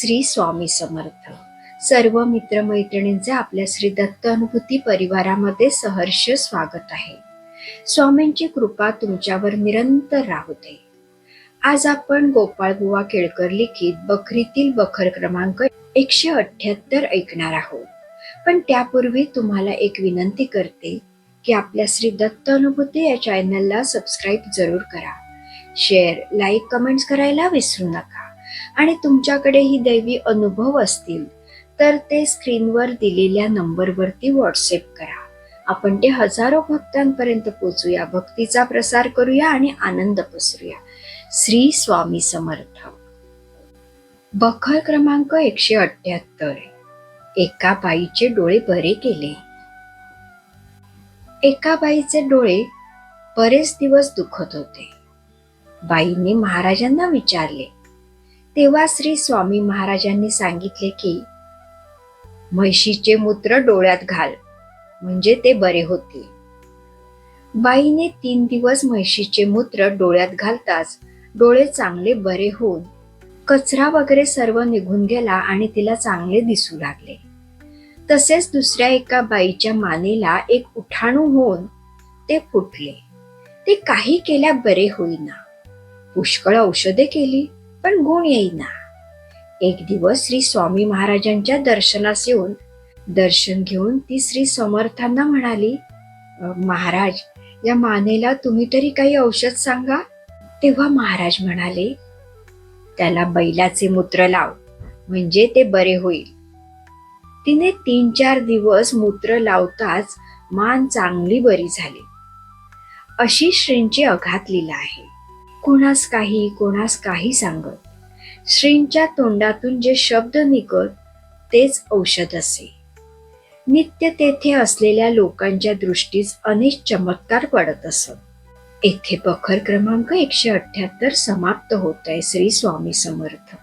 श्री स्वामी समर्थ. सर्व मित्रमैत्रिणींचे आपल्या श्री दत्त अनुभूती परिवारामध्ये सहर्ष स्वागत आहे. स्वामींची कृपा तुमच्यावर निरंतर राहू दे. आज आपण गोपाळ बुवा केळकर लिखित बखरीतील बखर क्रमांक एकशे अठ्याहत्तर ऐकणार आहोत. पण त्यापूर्वी तुम्हाला एक विनंती करते की आपल्या श्री दत्त अनुभूती या चॅनलला सबस्क्राईब जरूर करा. शेअर लाईक कमेंट्स करायला विसरू नका. आणि तुमच्याकडे ही दैवी अनुभव असतील तर ते स्क्रीनवर दिलेल्या नंबरवरती व्हॉट्सअप करा. आपण ते हजारो भक्तांपर्यंत पोचूया भक्तीचा प्रसार करूया आणि आनंद पसरूया. श्री स्वामी समर्थ. बखर क्रमांक एकशे अठ्याहत्तर एका बाईचे डोळे बरे केले. एका बाईचे डोळे बरेच दिवस दुखत होते. बाईने महाराजांना विचारले तेव्हा श्री स्वामी महाराजांनी सांगितले की म्हशीचे मूत्र डोळ्यात घाल म्हणजे ते बरे होतील. बाईने तीन दिवस म्हशीचे मूत्र डोळ्यात घालताच डोळे चांगले बरे होऊन कचरा वगैरे सर्व निघून गेला आणि तिला चांगले दिसू लागले. तसेच दुसऱ्या एका बाईच्या मानेला एक उठाणू होऊन ते फुटले. ते काही केल्या बरे होईना. पुष्कळ औषधे केली. पण गुण येईना. एक दिवस श्री स्वामी महाराजांच्या दर्शनास येऊन दर्शन घेऊन ती श्री समर्थांना म्हणाली महाराज या मानेला तुम्ही तरी काही औषध सांगा. तेव्हा महाराज म्हणाले त्याला बैलाचे मूत्र लाव म्हणजे ते बरे होईल. तिने तीन चार दिवस मूत्र लावताच मान चांगली बरी झाली. अशी श्रींची अघात लीला आहे. कोणास काही कोणास काही सांगत. श्रींच्या तोंडातून जे शब्द निघत तेच औषध असे. नित्य तेथे असलेल्या लोकांच्या दृष्टीस अनेक चमत्कार पडत असत. येथे बखर क्रमांक एकशे अठ्याहत्तर समाप्त होत आहे श्री स्वामी समर्थ.